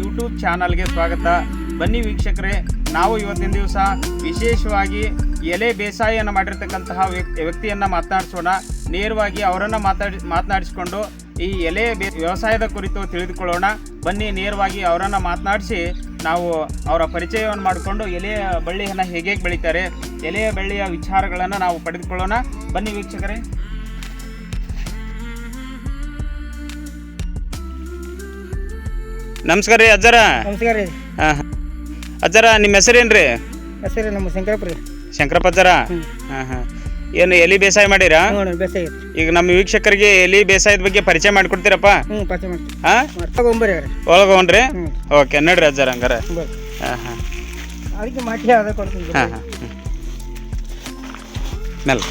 YouTube ಚಾನಲ್ಗೆ ಸ್ವಾಗತ. ಬನ್ನಿ ವೀಕ್ಷಕರೇ, ನಾವು ಇವತ್ತಿನ ದಿವಸ ವಿಶೇಷವಾಗಿ ಎಲೆ ಬೇಸಾಯವನ್ನು ಮಾಡಿರ್ತಕ್ಕಂತಹ ವ್ಯಕ್ತಿಯನ್ನು ಮಾತನಾಡಿಸೋಣ. ನೇರವಾಗಿ ಅವರನ್ನು ಮಾತಾಡಿ, ಮಾತನಾಡಿಸಿಕೊಂಡು ಈ ಎಲೆ ವ್ಯವಸಾಯದ ಕುರಿತು ತಿಳಿದುಕೊಳ್ಳೋಣ. ಬನ್ನಿ ನೇರವಾಗಿ ಅವರನ್ನು ಮಾತನಾಡಿಸಿ ನಾವು ಅವರ ಪರಿಚಯವನ್ನು ಮಾಡಿಕೊಂಡು ಎಲೆಯ ಬಳ್ಳಿಯನ್ನು ಹೇಗೆ ಬೆಳೀತಾರೆ, ಎಲೆಯ ಬಳ್ಳಿಯ ವಿಚಾರಗಳನ್ನು ನಾವು ಪಡೆದುಕೊಳ್ಳೋಣ. ಬನ್ನಿ ವೀಕ್ಷಕರೇ. ನಮಸ್ಕಾರ ರೀ ಅಜ್ಜರ. ನಮಸ್ಕಾರ ರೀ. ಹಾಂ ಅಜ್ಜರ ನಿಮ್ಮ ಹೆಸರೇನ್ರಿ ಹೆಸರು ನಮ್ಮ ಶಂಕರಪ್ಪ ರೀ. ಶಂಕರಪ್ಪ ಅಜ್ಜರ. ಹಾಂ ಹಾಂ. ಏನು ಎಲಿ ಬೇಸಾಯ ಮಾಡಿರಾ? ನೋಡೋಣ ಬೇಸಾಗೈತಿ ಈಗ ನಮ್ಮ ವೀಕ್ಷಕರಿಗೆ ಎಲಿ ಬೇಸಾಯದ ಬಗ್ಗೆ ಪರಿಚಯ ಮಾಡಿಕೊಡ್ತೀರಪ್ಪ? ಹ್ಞೂ ಪರಿಚಯ ಮಾಡ್ತೀವಿ. ಹಾಂ? ತಗೊಂಬರಿ ರೀ. ಓಕೆ ನಡ್ರಿ ಅಜ್ಜರ ಹಂಗಾರ. ಹಾಂ ಹಾಂ. ಅದಕ್ಕೆ ಮಾಟಿ ಅದ ಕೊಡ್ತೀನಿ ಹಾಂ ಹಾಂ ಚಪ್ಪಲಿ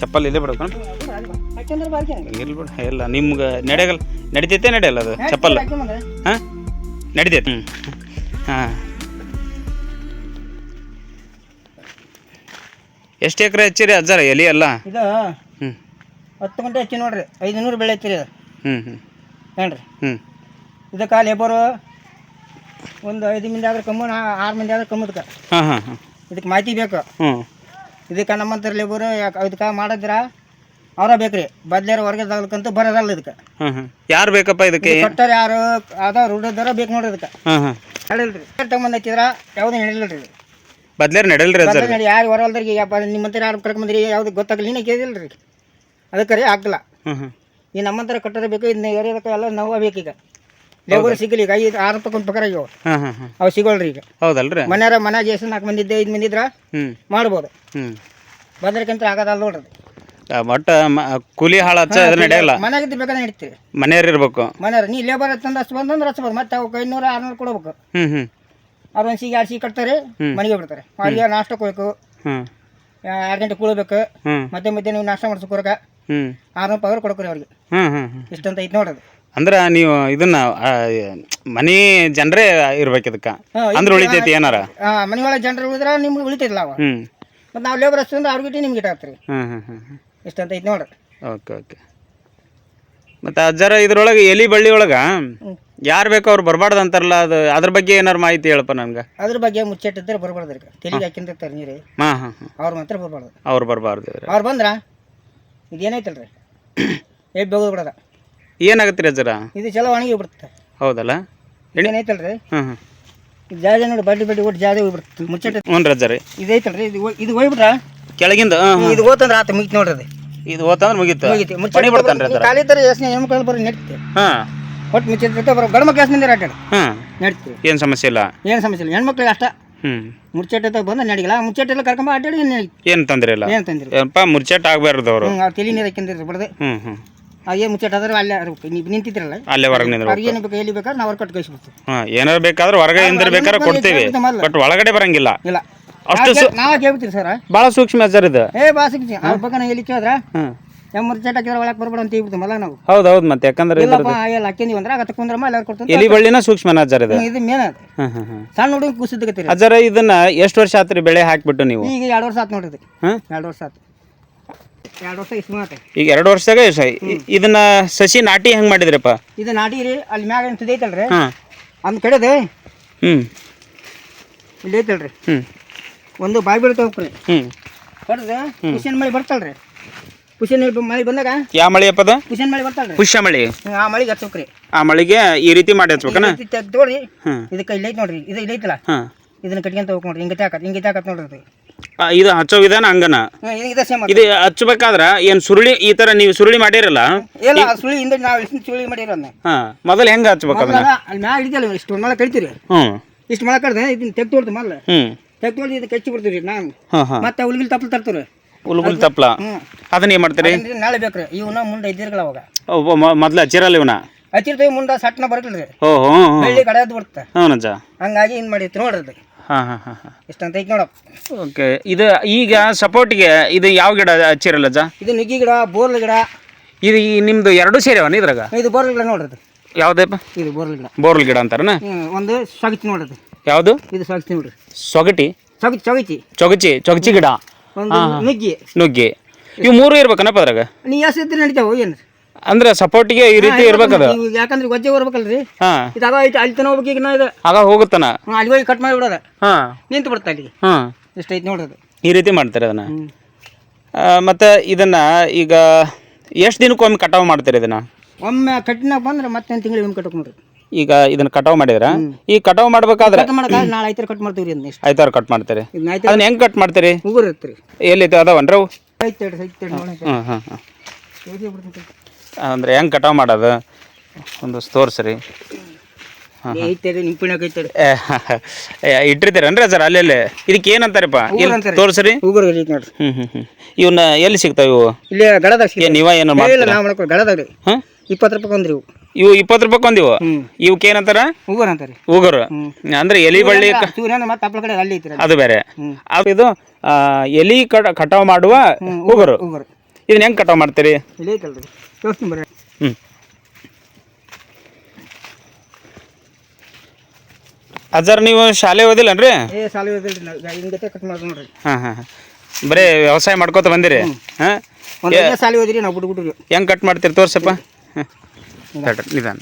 ಚಪ್ಪಲ್ ಇಲ್ಲೇ ಬಾಕಿ ಇಲ್ಲ ಬಿಡ ಇಲ್ಲ ನಿಮ್ಗೆ ನಡೆಯಲ್ಲ ನಡಿತೈತೆ ನಡೆಯಲ್ಲ ಅದು? ಚಪ್ಪಲ್ ಹಾಂ? ನಡಿತೈತೆ? ಹ್ಞೂ ಹಾಂ. ಎಷ್ಟು ಎಕರೆ ಹಚ್ಚಿರಿ ಅಜ್ಜಾರ ಎಲಿ ಎಲ್ಲ? ಇದು ಹ್ಞೂ ಹತ್ತು ಗಂಟೆ ಹಚ್ಚಿ ನೋಡ್ರಿ ಐದು ನೂರು ಬೆಳೆ ಹಚ್ಚಿರಿ ಅದು ಹ್ಞೂ ಹ್ಞೂ ಏನ್ರಿ? ಹ್ಞೂ ಇದಕ್ಕೆ ಲೇಬರು ಒಂದು ಐದು ಮಂದಿ ಆದ್ರೆ ಕಮ್ಮು ಆರು ಮಂದಿ ಆದ್ರೆ ಕಮ್ಮದಕ್ಕೆ ಹಾಂ ಹಾಂ ಹಾಂ. ಇದಕ್ಕೆ ಮಾಹಿತಿ ಬೇಕು. ಹ್ಞೂ ಇದಕ್ಕೆ ನಮ್ಮಂತರ ಲೇಬರು ಯಾಕೆ ಇದಕ್ಕೆ ಮಾಡಿದ್ರ ಅವರ ಬೇಕ್ರಿ. ಬದ್ಲಾರ ಹೊರಗೆ ತಗಲ್ಕಂತೂ ಬರೋದಲ್ಲ ಇದಕ್ಕೆ. ಯಾರು ಬೇಕಪ್ಪ ಇದಕ್ಕೆ? ಕೊಟ್ಟಾರ ಯಾರು? ಅದ ರೂಢದರ ಬೇಕು ನೋಡ್ರಿ ಇದಕ್ಕೆ. ಹ್ಮ್ ಹೇಳಿಲ್ರಿ ತಗೊಂಬಂದು ಹಾಕಿದ್ರ ಯಾವುದೂ ಹೇಳಿಲ್ರಿ ಬದ್ಲೇರ್ ನಡೆಯಲ್ರಿ ಯಾರು ಹೊರವಲ್ದ್ರಿ ನಿಮ್ಮಂತರ ಯಾರು ಕರ್ಕೊಂಬಂದ್ರಿ ಯಾವ್ದು ಗೊತ್ತಾಗಲಿ ನೀನೇ ಕೇಳಿಲ್ರಿ. ಅದಕ್ಕೆ ರೀ ಆಗ್ತಿಲ್ಲ ಹ್ಞೂ ಹ್ಞೂ ಈ ನಮ್ಮಂತರ ಕಟ್ಟಡ ಬೇಕು ಇದನ್ನ ಏರಿಯಾದಕ್ಕೆ ಎಲ್ಲ ನೋವು ಬೇಕೀಗ ಲೇಬರ್ ಸಿಗಲಿ ಈಗ ಐದು ಆರು ರೂಪಾಯಿ ಒಂದು ಪಗಾರ ಅವ್. ಹಾಂ ಹಾಂ ಹಾಂ ಅವು ಸಿಗೋಳ್ರಿ ಈಗ. ಹೌದಲ್ರಿ? ಮನ್ಯಾರ ಮನ್ಯಾಗ ಎಷ್ಟು ನಾಲ್ಕು ಮಂದಿ ಇದ್ದೆ ಐದು ಮಂದಿ ಇದ್ರ? ಮಾಡ್ಬೋದು. ಹ್ಞೂ ಬಂದ್ರಕ್ಕಿಂತ ಆಗೋದಲ್ಲ ನೋಡ್ರಿ. ಒಟ್ಟು ಮ ಕೂಲಿ ಹಾಳು ಹಚ್ಚ ಅದು ನಡೆಯಲ್ಲ. ಮನೆಗೆ ಬೇಕಾದ್ರೆ ನಡೀತೀವಿ. ಮನೆಯವ್ರು ಇರ್ಬೇಕು. ಮನೆಯವ್ರು ನೀ ಲೇಬರ್ ತಂದು ಅಷ್ಟು ಬಂದಂದ್ರೆ ಹಚ್ಬೋದು ಮತ್ತೆ ಅವ್ಕೆ ಐನೂರು ಆರ್ನೂರು ಕೊಡ್ಬೇಕು. ಹ್ಞೂ ಹ್ಞೂ ಅವ್ರು ಒಂದು ಸಿಗಿ ಎರಡು ಸಿಗಿ ಕಟ್ತಾರೆ ಮನೆಗೆ ಬಿಡ್ತಾರೆ ಅವ್ರಿಗೆ ನಾಷ್ಟಕ್ಕೆ ಕೊಯ್ಬೇಕು ಹ್ಞೂ ಎರಡು ಗಂಟೆ ಕೂಳ್ಬೇಕು ಹ್ಞೂ ಮತ್ತೆ ಮತ್ತೆ ನೀವು ನಾಷ್ಟ ಮಾಡಿಸ್ಕೊರಕ ಹ್ಞೂ ಆರ್ನೂರು ಪಗಾರ ಕೊಡ್ಕೊರಿ ಅವ್ರಿಗೆ. ಹ್ಞೂ ಹ್ಞೂ ಹ್ಞೂ ಇಷ್ಟಂತ ಐತೆ ನೋಡ್ರಿ ಅಂದ್ರೆ ನೀವು ಇದನ್ನ ಆ, ಮನಿ ಜನರೇ ಇರ್ಬೇಕು ಇದಕ್ಕೆ. ಹಾ, ಅಂದ್ರೆ ಉಳಿತೈತಿ ಏನಾರ? ಮನೆಯೊಳಗೆ ಜನರು ಉಳಿದ್ರೆ ನಿಮ್ಗೆ ಉಳಿತೈತಿಲ್ಲ ಅವ. ಮತ್ತು ನಾವು ಲೇಬರ್ ಅಷ್ಟು ಅಂದ್ರೆ ಅವ್ರಿಗೆ ನಿಮ್ಗೆ ಇಟ್ಟಾಗ್ತೀರಿ ಹ್ಞೂ ಹ್ಞೂ ಹ್ಞೂ ಇಷ್ಟಂತ ಐತೆ ನೋಡ್ರಿ ಓಕೆ ಓಕೆ. ಮತ್ತು ಅಜ್ಜರ ಇದ್ರೊಳಗೆ ಎಲಿ ಬಳ್ಳಿ ಒಳಗೆ ಯಾರು ಬೇಕೋ ಅವ್ರು ಬರಬಾರ್ದು ಅಂತಾರಲ್ಲ ಅದು ಅದ್ರ ಬಗ್ಗೆ ಏನಾರು ಮಾಹಿತಿ ಹೇಳಪ್ಪ ನನಗೆ. ಅದ್ರ ಬಗ್ಗೆ ಮುಚ್ಚಿಟ್ಟಿದ್ರೆ ಬರಬಾರ್ದು ರೀ ತೆಲಿಗೆ ಹಾಕಿಂದಿರ್ತಾರೆ ನೀರಿ. ಹಾಂ ಹಾಂ ಹಾಂ. ಅವ್ರು ಮಾತ್ರ ಬರ್ಬಾರ್ದು. ಅವ್ರು ಬರಬಾರ್ದು ಅವ್ರು ಬಂದ್ರ? ಇದೇನೈತಲ್ರಿ? ಎಲ್ಲಿ ಬೇಗ ಬಿಡೋದ ಏನಾಗುತ್ತೆ ರೀ ಅಜ್ಜರ? ಇದು ಚಲೋ ಒಣಗಿ ಬಿಡುತ್ತೆ ಹೌದಲ್ಲ? ಏನೈತಲ್ರಿ ರೀ ಹಾಂ ಇದು ಜಾಜೆ ನೋಡಿ ಬಡ್ಡಿ ಬಡ್ಡಿ ಒಟ್ಟು ಜಾಗ ಹೋಗ್ಬಿಡುತ್ತೆ. ಮುಚ್ಚಿಟ್ಟು ಹ್ಞೂ ರೀ ಅಜ್ಜರಿ. ಇದೈತಲ್ರಿ? ಇದು ಇದು ಹೋಗ್ಬಿಟ್ರ? ಕೆಳಗಿಂದ ಹಾಂ ಇದು ಹೋತಂದ್ರೆ ಆತ ಮುಗಿತು ನೋಡ್ರಿ ಇದು ಹೋತಂದ್ರೆ ಮುಗೀತು. ಮುಗಿತು. ರೀ ಅಜ್ಜರ ಖಾಲಿ ತರ ಯೋಚನೆ ಹೆಣ್ಮಕ್ಳು ಬರೋ ನಡೀತೆ. ಹಾಂ. ಒಟ್ಟು ಮುಚ್ಚಿರ್ತೈತೆ ಬರೋ ಗಡಮ ಮಕ್ಳು ಮಂದಿ ರಟ್ಟೆ ಹಾಂ. ನಡೀತೀವಿ ಏನು ಸಮಸ್ಯೆ ಇಲ್ಲ? ಏನು ಸಮಸ್ಯೆ ಇಲ್ಲ. ಹೆಣ್ಮಕ್ಳಿಗೆ ಅಷ್ಟ. ಹ್ಞೂ ಮುಚ್ಚಟ್ಟೆ ಬಂದು ನಡಿಗಲ್ಲ. ಮುಚ್ಚಟ್ಟೆಲ್ಲ ಕರ್ಕೊಂಬ ಅಡ್ಡಾಡಿ ಏನು ತೊಂದರೆ ಇಲ್ಲ? ಏನು ತಂದಿರಿ ಏನಪ್ಪ ಮುರ್ಚಟ್ ಆಗ್ಬಾರ್ದು ಅವರು. ಹ್ಞೂ ತಲೆ ನೀರು ಹಾಕಿಂದಿರಿ ಬಿಡದೆ. ಹ್ಞೂ ಹ್ಞೂ ಅದೇ ಮುಚ್ಚಟ ಆದ್ರೆ ಅಲ್ಲೇ. ನೀವು ನಿಂತಿದ್ರಲ್ಲ ಅಲ್ಲೇ ಹೊರಗೆ ನಿಂದ್ರು ಅವ್ರಿಗೆ ಏನು ಬೇಕು ಎಲ್ಲಿ ಬೇಕಾದ್ರೆ ನಾವು ಅವ್ರ ಕಟ್ ಕಳಿಸ್ಬಿಡ್ತೀವಿ ಹಾಂ ಏನಾರು ಬೇಕಾದ್ರೆ ಹೊರಗೆ ಇಂದ್ರ ಬೇಕಾದ್ರೆ ಕೊಡ್ತೀವಿ. ಬಟ್ ಒಳಗಡೆ ಬರಂಗಿಲ್ಲ. ಇಲ್ಲ. ಅಷ್ಟು ಸು ನಾವು ಕೇಳ್ಬಿಡ್ತೀವಿ ಸರ್? ಭಾಳ ಸೂಕ್ಷ್ಮ ಅಜ್ಜರ್ ಇದು. ಏ ಬಾ ಸಿಗ್ತೀವಿ ಅವ್ರ ಬಗ್ಗೆ ಎಲ್ಲಿ ಕೇಳಿದ್ರ? ಹಾಂ. ಎಂ ಮುಚ್ಚಟ ಹಾಕಿದ್ರೆ ಒಳಗೆ ಬರ್ಬೇಡ ಅಂತ ಹೇಳ್ಬಿಡ್ತೀವಿ ಮಲ್ಲ ನಾವು. ಹೌದು ಹೌದು ಮತ್ತೆ ಯಾಕಂದ್ರೆ ಇಲ್ಲಪ್ಪ ಎಲ್ಲ ಹಾಕಿಂದೀವಿ ಅಂದ್ರೆ ಆಗತ್ತೆ ಕುಂದ್ರಮ್ಮ ಎಲ್ಲಾರು ಕೊಡ್ತೀವಿ ಎಲಿ ಬಳ್ಳಿನ ಸೂಕ್ಷ್ಮ ಅಜ್ಜರ್ ಇದು. ಇದು ಮೇನ್ ಅದು. ಹ್ಮ್ ಹಾಂ ಹಾಂ ಸಣ್ಣ ಹುಡುಗ ಕುಸಿದ್ಕತ್ತೀರಿ ಅಜ್ಜರ ಇದನ್ನ ಎಷ್ಟು ವರ್ಷ ಆತ್ರಿ ಬೆಳೆ ಹಾಕ್ಬಿಟ್ಟು ನೀವು? ಈಗ ಎರಡು ವರ್ಷ ಆತು ಇದು. ಹಾಂ? ಎರಡು ವರ್ಷ ಆತು. ಎರಡು ವರ್ಷ ಇಷ್ಟು ಮಾತೆ ಈಗ ಎರಡು ವರ್ಷದಾಗ ಇ- ಇದನ್ನ ಸಸಿ ನಾಟಿ ಹೆಂಗ್ ಮಾಡಿದ್ರಪ್ಪ? ಇದು ನಾಟಿ ರೀ ಅಲ್ಲಿ ಮ್ಯಾಗ ಅಂತ ಐತಲ್ರಿ? ಹಾಂ. ಅಂದ್ ಕಡೆದು ಹ್ಮ್. ಇಲ್ಲಿ ಐತಲ್ರಿ. ಹ್ಞೂ ಒಂದು ಬಾಯಿ ಬೀಳ್ತಾ ಹೋಗ್ರಿ. ಹ್ಞೂ ಕುಶನ್ ಮಳಿ ಮಳೆ ಬರ್ತಲ್ರಿ ಕುಸಿನ ಮಳೆ ಬಂದಾಗ ಯಾವ ಮಳೆ ಅಪ್ಪದ? ಕುಶನ್ ಮಳೆ ಬರ್ತಲ್ರಿ ಪುಷ್ಯ ಮಳೆ. ಆ ಮಳೆಗೆ ಹಚ್ಬೇಕ್ರಿ. ಆ ಮಳೆಗೆ ಈ ರೀತಿ ಮಾಡಿ ಹಚ್ಬೇಕನ? ಹಾಂ ಇದಕ್ಕೆ ಇಲ್ಲಿ ಐತೆ ನೋಡ್ರಿ. ಇದು ಇಲ್ಲಿ ಐತಲ್ಲ? ಇದನ್ನ ಕಟ್ಕೊಂತ ಹೋಗಿ ನೋಡ್ರಿ. ಹಿಂಗೆ ಹಾಕತ್ ಹಿಂಗೆ ಹಾಕತ್ ನೋಡ್ರಿ ಇದು. ಹಚ್ಚೋ ವಿಧಾನ ಹಂಗನ? ಇದು ಹಚ್ಚಬೇಕಾದ್ರ ಏನ್ ಹಚ್ಬೇಕಾದ್ರ ಏನು ಸುರುಳಿ ಈ ತರ ನೀವು ಸುರುಳಿ ಮಾಡಿರಲ್ಲ? ಇಲ್ಲ ಸುಳಿ ಹಿಂದೆ ನಾವು ಇಷ್ಟು ಸುಳಿ ಮಾಡಿರೋದ್ನ ಹಾಂ ಮೊದಲು ಹೆಂಗ ಹಚ್ಬೇಕು ಅದನ್ನ? ಅಲ್ಲಿ ಮ್ಯಾಗ ಹಿಡಿತಲ್ಲ ಇಷ್ಟು ಮಳೆ ಕಳಿತೀರಿ ಹ್ಞೂ ಇಷ್ಟು ಮಳೆ ಕಡ್ದೆ ಇದನ್ನ ತೆಗ್ದು ಹೊಡ್ದು ಮೊದಲು. ಹ್ಞೂ ಹೊಡ್ದು ಇದಕ್ಕೆ ಕಚ್ಚಿ ಬಿಡ್ತೀವಿ ನಾವು. ಹಾಂ ಹಾಂ. ಮತ್ತೆ ಹುಲ್ಗಿಲ್ ತಪ್ಪಲು ತರ್ತೀವಿ ಉಲ್ಗುಲ್ ತಪ್ಪಲ ಅದನ್ನ ಏನು ಮಾಡ್ತೀರಿ? ಅದನ್ನ ನಾಳೆ ಬೇಕ್ರಿ. ಇವನ್ನ ಮುಂದೆ ಇದ್ದಿರ್ಗಲ್ಲ ಅವಾಗ. ಮೊದ್ಲ ಹಚ್ಚಿರಲ್ಲ ಇವನ? ಹಚ್ಚಿರ್ತೀವಿ ಮುಂದೆ ಸಟ್ನ ಬರಕಿಲ್ರಿ ಓ ಹ್ಞೂ ಹ್ಞೂ ಬೆಳ್ಳಿ ಕಡೆ ಎದ್ದು ಬಿಡುತ್ತೆ ಹ್ಞೂ ಅಜ್ಜ ಹಂಗಾಗಿ ಏನು ಮಾಡಿತ್ತು ನೋಡ್ರಿ ಹಾ ಹಾ ಹಾ ಹಾಂ ಹಾಂ. ಇಷ್ಟಂತ ಐತೆ ನೋಡಪ್ಪ. ಓಕೆ ಇದು ಈಗ ಸಪೋರ್ಟ್ಗೆ ಇದು ಯಾವ ಗಿಡ ಹಚ್ಚಿರಲ್ಲ ಅಜ್ಜ? ಇದು ನುಗ್ಗಿ ಗಿಡ ಬೋರ್ಲ್ ಗಿಡ. ಇದು ಈ ನಿಮ್ಮದು ಎರಡು ಸೇರಿವನ ಇದ್ರಾಗ? ಇದು ಬೋರ್ಲ್ ಗಿಡ ನೋಡ್ರಿ. ಯಾವುದಪ್ಪ? ಇದು ಬೋರ್ಲ್ ಗಿಡ. ಬೋರ್ಲ್ ಗಿಡ ಅಂತಾರನ? ಒಂದು ಸಗಚಿ ನೋಡ್ರಿ. ಯಾವುದು? ಇದು ಸಗಚಿ ನೋಡ್ರಿ ಸೊಗಟಿ? ಸಗಚಿ ಸಗಚಿ ಚೊಗಚಿ ಚೊಗಚಿ ಗಿಡ ಒಂದು ನುಗ್ಗಿ. ನುಗ್ಗಿ. ಇವು ಮೂರು ಇರ್ಬೇಕನಪ್ಪ ಅದ್ರಾಗ? ನೀ ಎಷ್ಟು ಇದ್ರೆ ನಡಿತಾವ ಏನು? ಅಂದ್ರೆ ಸಪೋರ್ಟಿಗೆ ಈ ರೀತಿ ಇರ್ಬೇಕದು. ಇವು ಯಾಕಂದ್ರೆ ಗೊಜ್ಜೆ ಬರ್ಬೇಕಲ್ರಿ? ಹಾ. ಇದಾಗ ಐತೆ ಅಲ್ಲಿ ತನ ಹೋಗ್ಬೇಕು ಈಗ ನಾ ಇದು. ಆಗ ಹೋಗುತ್ತಾನ? ಹ್ಮ್, ಅಲ್ಲಿ ಹೋಗಿ ಕಟ್ ಮಾಡಿ ಬಿಡೋದ ಹಾ. ನಿಂತು ಬಿಡ್ತಾ ಅಲ್ಲಿಗೆ ಹಾ. ಎಷ್ಟು ಐತೆ ನೋಡೋದು ಈ ರೀತಿ ಮಾಡ್ತಾರೆ ಅದನ್ನ? ಆ, ಮತ್ತೆ ಇದನ್ನ ಈಗ ಎಷ್ಟು ದಿನಕ್ಕೊಮ್ಮೆ ಕಟಾವು ಮಾಡ್ತಾರೆ ಇದನ್ನ? ಒಮ್ಮೆ ಕಟ್ಟಿನಾಗ ಬಂದ್ರೆ ಮತ್ತೆ ಒಂದು ತಿಂಗಳಿಗೆ ಒಮ್ಮೆ ಕಟ್ಟಕ್ ನೋಡ್ರಿ ಈಗ ಇದನ್ನ ಕಟಾವ್ ಮಾಡಿದ್ರ ಈ ಕಟಾವ್ ಮಾಡ್ಬೇಕಾದ್ರೆ ಕಟ್ ಮಾಡಕ ನಾಳೆ ಐತರ ಕಟ್ ಮಾಡ್ತೀವಿ ರೀ ಐತಾರು ಕಟ್ ಮಾಡ್ತಾರೆ. ಇದನ್ನ ಅದನ್ನ ಹೆಂಗ್ ಕಟ್ ಮಾಡ್ತೀರಿ? ಎಲ್ಲಿ ಅದಾವನ್ರ ಅವು? ಐತೆ ತಡ್ರಿ ಐತೆ ನೋಡಿ ಹ್ಮ್ ಹ್ಮ್ ಹ್ಮ್. ತೋರ್ಸಿ ಬಿಡ್ತೀನಿ ಅಂದ್ರೆ ಹೆಂಗ್ ಕಟಾವ್ ಮಾಡೋದು? ಒಂದು ತೋರ್ಸ್ರಿ. ಐತೆ ಏ, ಇಟ್ಟಿರ್ತೀರನ್ರಿ ಸರ್ ಅಲ್ಲೆಲ್ಲಿ? ಇದಕ್ಕೆ ಏನಂತಾರಪ್ಪ ಎಲ್ಲಿ. ತೋರ್ಸ್ರಿ. ಉಗುರು ಐತೆ ನೋಡ್ರಿ. ಹ್ಮ್ ಹ್ಮ್ ಹ್ಮ್. ಇವನ್ನ ಎಲ್ಲಿ ಸಿಗ್ತಾವ ಇವು? ಇಲ್ಲಿ ಗಡದಾಗ ಏನ್ ನೀವ ಏನು ಇಲ್ಲ ಮಾಡ್ತೀರಾ? ನಾವು ಮಾಡ್ಕೊಳ್ಳಿ ಗಡದಾಗ ರೀ. ಹಾ ಇಪ್ಪತ್ತು ರೂಪಾಯಿ ಒಂದ್ರಿ ಇವು. ಇವು ಇಪ್ಪತ್ತು ರೂಪಾಯಿ ಒಂದಿವು ಹ್ಮ್. ಇವಕ್ಕೆ ಏನಂತಾರ ಉಗುರು ಅಂತಾರೆ ಉಗುರು ಅಂದ್ರೆ ಎಲಿ ಬಳ್ಳಿ ಕ- ಸೂರ್ಯನ ಮತ್ತೆ ಕಡೆ ಅಲ್ಲಿ ಐತಿ ಅದು ಬೇರೆ. ಹ್ಮ್. ಅದು ಇದು ಆ, ಎಲಿ ಕಟ ಕಟಾವು ಮಾಡುವ ಉಗುರು ಉಗುರು ಇದನ್ನ ಹೆಂಗ್ ಕಟಾವ್ ಮಾಡ್ತೀರಿ? ಇಲ್ಲಿ ಐತಲ್ರಿ. ತೋರಿಸ್ತೀನಿ ಬರ್ರಿ. ಹ್ಮ್. ಅಜ್ಜಾರ್ ನೀವು ಶಾಲೆ ಓದಿಲ್ಲನ್ರಿ? ಏ ಸಾಲ ಇದಿಲ್ರಿ ನಾವು. ಹಿಂಗತೆ ಕಟ್ ಮಾಡ್ಕೊಂಡು ನೋಡ್ರಿ. ಹಾ ಹಾ ಬರೀ ವ್ಯವಸಾಯ ಮಾಡ್ಕೋತ ಬಂದಿರಿ ಹಾ? ಒಂದು ಸಾಲ ಓದಿರಿ ನಾವು ಬಿಟ್ಟು ಬಿಟ್ರಿ ಹೆಂಗ್ ಕಟ್ ಮಾಡ್ತೀರಿ? ತೋರ್ಸಪ್ಪ. ಹಾಂ ನಿಧಾನ.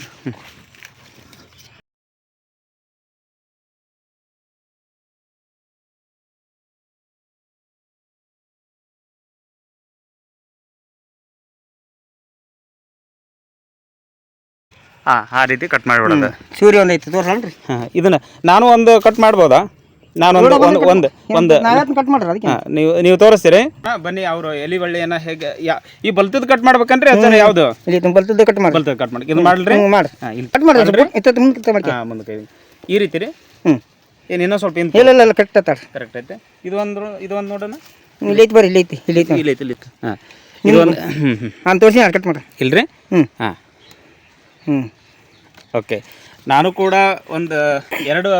ಹಾಂ ಆ ರೀತಿ ಕಟ್ ಮಾಡಿಬಿಡೋದು ಸೂರ್ಯ ಒಂದು ಐತಿ ತೋರ್ಸಲ್ರಿ? ಹಾಂ ಇದನ್ನ ನಾನು ಒಂದು ಕಟ್ ಮಾಡ್ಬೋದಾ? ನಾನು ಒಂದು ಒಂದು ಒಂದು ಒಂದು ಕಟ್ ಮಾಡ್ರಿ ಅದಕ್ಕೆ. ಹಾ, ನೀವು ನೀವು ತೋರಿಸ್ತೀರಿ? ಬನ್ನಿ ಅವರು ಎಲಿ ಬಳ್ಳಿಯನ್ನ ಹೇಗೆ ಯಾ ಈ ಬಲ್ತದ ಕಟ್ ಮಾಡ್ಬೇಕಂದ್ರೆ ಅದನ್ನ ಯಾವುದು? ಇಲ್ಲಿ ತುಂಬ ಬಲ್ತದ್ದು ಕಟ್ ಮಾಡಿ ಬಲ್ತದ ಕಟ್ ಮಾಡಿ ಇದು ಮಾಡ್ರಿ? ಮಾಡಿ ಹಾ, ಇಲ್ಲಿ ಕಟ್ ಮಾಡಿ ಸ್ವಲ್ಪ. ಇತ್ತ ಮುಂದೆ ಕಟ್ ಹಾಂ ಹಾ ಮುಂದೆ ಕೈ ಈ ರೀತಿ ರೀ? ಹ್ಞೂ ಏನು ಇನ್ನೂ ಸ್ವಲ್ಪ ಇಂತ ಇಲ್ಲ ಇಲ್ಲ ಕರೆಕ್ಟ್ ಕಟ್ ತಾಡ್ರಿ. ಕರೆಕ್ಟ್ ಐತೆ. ಇದು ಒಂದು ಇದು ಒಂದು ನೋಡೋಣ. ಇಲ್ಲಿ ಐತಿ ಬರ್ರಿ ಇಲ್ಲಿ ಐತಿ ಇಲ್ಲಿ ಐತಿ ಇಲ್ಲಿ ಐತೆ ಇಲ್ಲಿ ಐತೆ. ಹಾಂ. ಇದು ಒಂದು ಹ್ಞೂ ಹ್ಞೂ ನಾನು ತೋರಿಸಿ ಕಟ್ ಮಾಡ್ರಿ. ಇಲ್ರಿ? ಹ್ಞೂ ಹಾಂ. ಹ್ಞೂ ಓಕೆ. ನಾನು ಕೂಡ ಒಂದು ಎರಡು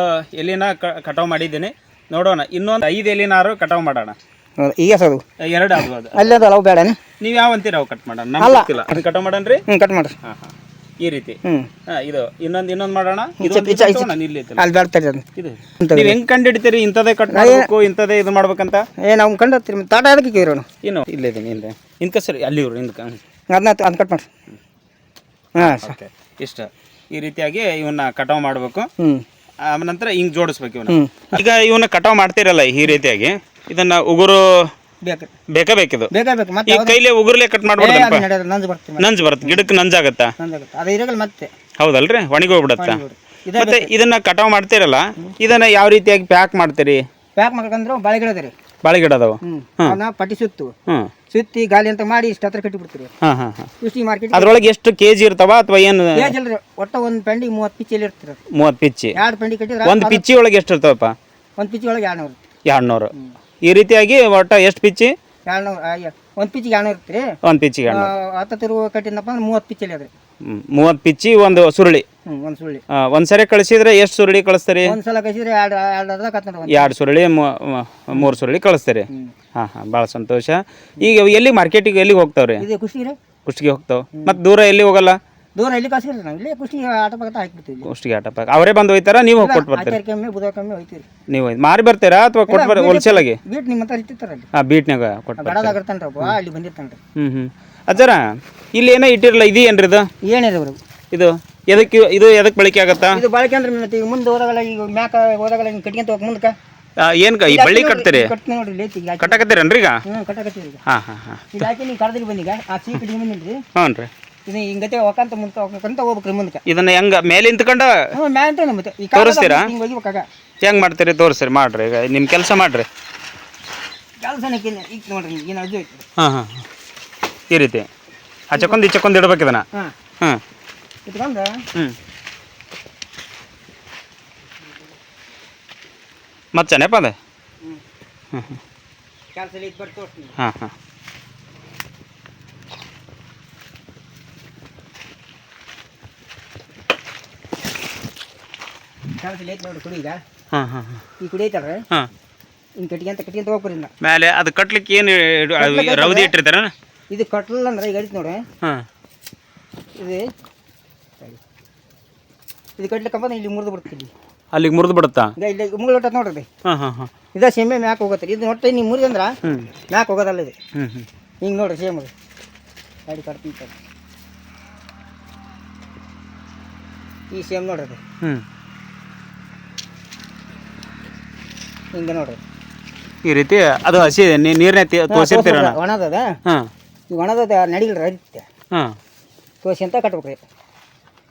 ಎಲೆನ ಕಟಾವ್ ಮಾಡಿದ್ದೀನಿ. ನೋಡೋಣ ಇನ್ನೊಂದು ಐದು ಎಲೆನಾರು ಕಟಾವು ಮಾಡೋಣ. ಹೌದು ಈಗ ಸರ್ ಎರಡು ಅದು ಅದು. ಅಲ್ಲಿ ಅವು ಬೇಡನ? ನೀವು ಯಾವ ಅಂತೀರ ಅವು ಕಟ್ ಮಾಡೋಣ? ನಮ್ಗೆ ಗೊತ್ತಿಲ್ಲ. ಅದು ಕಟಾವು ಮಾಡೋಣ ಹ್ಞೂ ಕಟ್ ಮಾಡ್ರಿ. ಹಾಂ ಹಾಂ. ಈ ರೀತಿ. ಹಾ ಇದು ಇನ್ನೊಂದು ಇನ್ನೊಂದು ಮಾಡೋಣ. ಇಲ್ಲಿ. ಅಲ್ಲಿ ಬೇಡ ಅದನ್ನ ಇದು. ನೀವು ಹೆಂಗ್ ಕಂಡಿಡ್ತೀರಿ? ಇಂಥದೇ ಕಟ್ ಮಾಡಬೇಕು ಇಂಥದೇ ಇದು ಮಾಡ್ಬೇಕಂತ? ಏ ನಾವು ಕಂಡು ಹತ್ತೀರಿ ತಾಟ ಅದಕ್ಕೆ ಇರೋಣ ಏನು ಇಲ್ಲ ಇದೀನಿ ಇಲ್ಲ ಇಂದ್ಕ ಸರಿ ಅಲ್ಲಿ ಇವ್ರು ಇಂದ್ಕ ಅದನ್ನ ಅದನ್ನ ಕಟ್ ಮಾಡ್ರಿ. ಹಾಂ ಸರ್. ಇಷ್ಟ. ಈ ರೀತಿಯಾಗಿ ಇವನ್ನ ಕಟಾವ್ ಮಾಡಬೇಕು. ಆಮೇಲೆ ನಂತರ ಹಿಂಗ್ ಜೋಡಿಸ್ಬೇಕು ಇವನ್ನ. ಈಗ ಇವನ್ನ ಕಟಾವ್ ಮಾಡ್ತಿರಲ್ಲ ಈ ರೀತಿಯಾಗಿ ಇದನ್ನ ಉಗುರು ಬೇಕು? ಬೇಕಾ ಬೇಕಿದು ಈ ಕೈಲೇ ಉಗುರ್ಲೆ ಕಟ್ ನಡೆಯೋದು ನಂಜ್ ಬರುತ್ತೆ ಗಿಡಕ್ಕೆ ನಂಜಾಗತ್ತಾ? ಮತ್ತೆ. ಹೌದಲ್ರಿ ಒಣಗೋಗ್ಬಿಡತ್ತ ಮತ್ತೆ ಇದನ್ನ ಕಟಾವ್ ಮಾಡ್ತಿರಲ್ಲ ಇದನ್ನ ಯಾವ ರೀತಿಯಾಗಿ ಪ್ಯಾಕ್ ಮಾಡ್ತೀರಿ? ಪ್ಯಾಕ್ ಮಾಡ್ಬೇಕಂದ್ರೆ ಬಾಳೆ ಗಿಡ ರೀ. ಬಾಳೆ ಗಿಡ ಅದಾವ? ಅವನ್ನ ಪಟ್ಟಿ ಸುತ್ತು. ಹ್ಮ್. ಸುತ್ತಿ ಗಾಲಿ ಅಂತ ಮಾಡಿ ಇಷ್ಟ ಹತ್ರ ಕಟ್ಟಿ ಬಿಡ್ತೀರಿ ಹಾ ಹಾ ಹಾ. ಕೃಷಿ ಮಾರ್ಕೆಟ್ ಅದ್ರೊಳಗೆ ಎಷ್ಟು ಕೆಜಿ ಇರ್ತಾವ ಅಥವಾ ಏನು? ಏಜ್ ಒಟ್ಟ ಒಂದು ಪೆಂಡಿ ಮೂವತ್ತು ಪಿಚ್ಚಲ್ಲಿ ಇರ್ತೀರಿ ಮೂವತ್ತು ಪಿಚ್ಚಿ. ಎರಡು ಪೆಂಡಿ ಕಟ್ಟಿ ಒಂದು ಪಿಚ್ಚಿ ಒಳಗೆ ಎಷ್ಟು ಇರ್ತಾವಪ್ಪ? ಒಂದು ಪಿಚ್ಚಿ ಒಳಗೆ ಎರಡ್ನೂರು ಎರಡ್ನೂರು. ಈ ರೀತಿಯಾಗಿ ಒಟ್ಟ ಎಷ್ಟು ಪಿಚ್ಚಿ? ಎರಡು ನೂರು ಒಂದು ಪಿಚ್ಚಿಗೆ ಎರಡು ನೂರು ಇರ್ತೀರಿ ಒಂದು ಪಿಚ್ಚಿಗೆ ಎರಡು ಹತ್ತು ರೂಪಾಯಿ ಕಟ್ಟಿದ್ನಪ್ಪ ಅಂದ್ರೆ ಮೂವತ್ತು ಪಿಚ್ಚಲ್ಲಿ ಅದ್ರಿ. ಮೂವತ್ತು ಪಿಚ್ಚಿ ಒಂದು ಸುರುಳಿ. ಒಂದು ಸುಳ್ಳಿ ಆ, ಒಂದ್ ಸರಿ ಕಳಿಸಿದ್ರೆ ಎಷ್ಟು ಸುರುಳಿ ಕಳಿಸ್ತೀರಿ? ಒಂದು ಸಲ ಎರಡು ಎರಡು ಅರ್ಧ ಕತ್ತಂದ್ರೆ ಒಂದು ಎರಡು ಸುರುಳಿ ಮೂರು ಸುರುಳಿ ಕಳಿಸ್ತೀರಿ. ಹಾ ಹಾಂ ಭಾಳ ಸಂತೋಷ. ಈಗ ಎಲ್ಲಿ ಮಾರ್ಕೆಟಿಗೆ ಎಲ್ಲಿ ಹೋಗ್ತಾವ್ರಿ? ಇದು ಕುಷ್ಟಿಗೆ ರೀ ಕುಷ್ಟಿಗೆ ಹೋಗ್ತಾವ. ಮತ್ತೆ ದೂರ ಎಲ್ಲಿ ಹೋಗಲ್ಲ? ದೂರ ಎಲ್ಲಿ ಕಳ್ಸಿರಿ ನಾವು? ಇಲ್ಲೇ ಕುಷ್ಟಿಗೆ ಆಟ ಪಕ್ಕ ಹಾಕ್ಬಿಡ್ತೀವಿ ಇಲ್ಲಿ. ಕುಷ್ಟಿಗೆ ಆಟ ಪಾಕ ಅವರೇ ಬಂದು ಹೋಯ್ತಾರ? ನೀವು ಹೋಗಿ ಕೊಟ್ಟು ಬರ್ತೀರಿ? ನೀವು ಒಯ್ದು ಮಾರಿ ಬರ್ತೀರಾ ಅಥವಾ ಕೊಟ್ಟು ಬರ್ ಹೋಲ್ಸೇಲ್ ಆಗಿ? ಬೀಟ್ ನಿಮ್ಮ ಹತ್ರ ಹಾಂ ಬೀಟ್ನಾಗ ಕೊಟ್ಟು ಬರ್ತೀರಿ? ಅಲ್ಲಿ ಬಂದಿರ್ತಾನ್ರಿ. ಹ್ಞೂ ಹ್ಞೂ ಅಜ್ಜರ ಇಲ್ಲಿ ಏನೋ ಇಟ್ಟಿರಲ್ಲ ಇದು? ಏನ್ರಿ ಇದು ಏನಿದೆ ಇದು? ಎದಕ್ಕೆ ಇದು ಎದಕ್ಕೆ ಬಳಕೆ ಆಗತ್ತಾ? ಇದು ಬಾಳಿಕೆ ಅಂದ್ರೆ ಮತ್ತೆ ಈಗ ಮುಂದೆ ಹೋದಾಗಲ್ಲ ಈಗ ಮ್ಯಾಕ ಹೋದಾಗಲ್ಲ ಹಿಂಗೆ ಕಟ್ಕೊಂತ ಹೋಗಿ ಮುಂದಕ್ಕೆ? ಏನು ಈ ಬಳ್ಳಿ ಕಟ್ತೀರಿ? ಕಟ್ತೀನಿ ನೋಡ್ರಿ ಲೇತಿ ಈಗ ಕಟ್ಟಕತ್ತೀರನ್ರಿ ಈಗ? ಹ್ಞೂ ಕಟ್ಟಕತ್ತೀವಿ ಈಗ. ಹಾಂ ಹಾಂ ಹಾಂ. ಈಗ ಹಾಕಿ ನೀವು ಕರೆದ್ರಿ ಬಂದೀಗ ಆ ಸೀ ಕಟ್ಟಿ ಬಂದಿನ್ರಿ ಹ್ಞೂ ರೀ ಇದು ಹಿಂಗತೆ ಹೋಗಂತ ಮುಂದೆ ಹೋಗ್ಬೇಕಂತ ಹೋಗ್ಬೇಕ್ರಿ ಮುಂದಕ್ಕೆ ಇದನ್ನ ಹೆಂಗ ಮೇಲೆ ನಿಂತ್ಕೊಂಡು? ಹ್ಞೂ ಮ್ಯಾ ಅಂತ ಮತ್ತೆ. ಈ ತೋರಿಸ್ತೀರಾ? ಹಿಂಗೆ ಒಗಿಬೇಕಾಗ ಹೆಂಗ್ ಮಾಡ್ತೀರಿ? ತೋರಿಸ್ರಿ ಮಾಡ್ರಿ. ಈಗ ನಿಮ್ಮ ಕೆಲಸ ಮಾಡ್ರಿ. ಕೆಲಸನಕ್ಕೆ ಈಗ ನೋಡ್ರಿ ಏನು ಐತಿ ಹಾಂ ಹಾಂ ಈ ರೀತಿ. ಆ ಚಕೊಂದು ಈ ಚಕೊಂದು ಇಡ್ಬೇಕು ಇದನ್ನ. ಹಾಂ. ಹಾಂ ಇಟ್ಕೊಂಡು ಹ್ಞೂ ಮತ್ತೆ ಚೆನ್ನಪ್ಪ ಅದ ಹ್ಞೂ ಹ್ಞೂ ಹ್ಞೂ ಕೆಲಸ ಐತಿ ಬರ್ತು ತೋರಿಸ್ತೀನಿ ಹಾಂ ಹಾಂ ಕೆಲಸ ಐತಿ ನೋಡ್ರಿ ಕುಡಿ ಈಗ ಹಾಂ ಹಾಂ ಹಾಂ ಈ ಕುಡಿ ಐತಲ್ರಿ ಹಾಂ ಹಿಂಗೆ ಕಟ್ಕೊಂತ ಕಟ್ಕೊಂತ ಹೋಗ್ಬರಿಂದ ಮೇಲೆ ಅದು ಕಟ್ಲಿಕ್ಕೆ ಏನು ರೌದಿ ಇಟ್ಟಿರ್ತಾರ ಇದು ಕಟ್ಲಿಲ್ಲ ಅಂದ್ರೆ ಈಗ ಐತಿ ನೋಡ್ರಿ ಹಾಂ ಇದು ಇದು ಕಟ್ಲಿಕ್ಕಪ್ಪ ಇಲ್ಲಿ ಮುರಿದು ಬಿಡ್ತೀವಿ ಅಲ್ಲಿಗೆ ಮುರಿದು ಬಿಡುತ್ತಾ? ಈಗ ಇಲ್ಲಿ ಮುಗಿಲು ನೋಡ್ರಿ. ಹಾಂ ಹಾಂ ಹಾಂ. ಇದ ಸೆಮ್ಮೆ ಮ್ಯಾಕ್ ಹೋಗತ್ರಿ ಇದು ಹೊಟ್ಟೆ ನೀವು ಮುರಿದಂದ್ರ ಮ್ಯಾಕ್ ಹೋಗೋದಲ್ಲ ಇದು. ಹ್ಞೂ ಹ್ಞೂ ಹಿಂಗೆ ನೋಡ್ರಿ ಸೇಮ್ ಅದು. ಗಾಡಿ ಕಟ್ತೀನಿ. ಈ ಸೇಮ್ ನೋಡ್ರಿ ಹ್ಞೂ ಹಿಂಗೆ ನೋಡ್ರಿ. ಈ ರೀತಿ ಅದು ಹಸಿ ನೀರ್ನೇ ತೋರಿಸಿರ್ತೀರ ಒಣದದ. ಹಾಂ. ಒಣದದ ನಡಿಗಿಲ್ರಿ ರೈತ ಹಾಂ. ತೋಸಿ ಅಂತ ಕಟ್ಬೇಕ್ರಿ.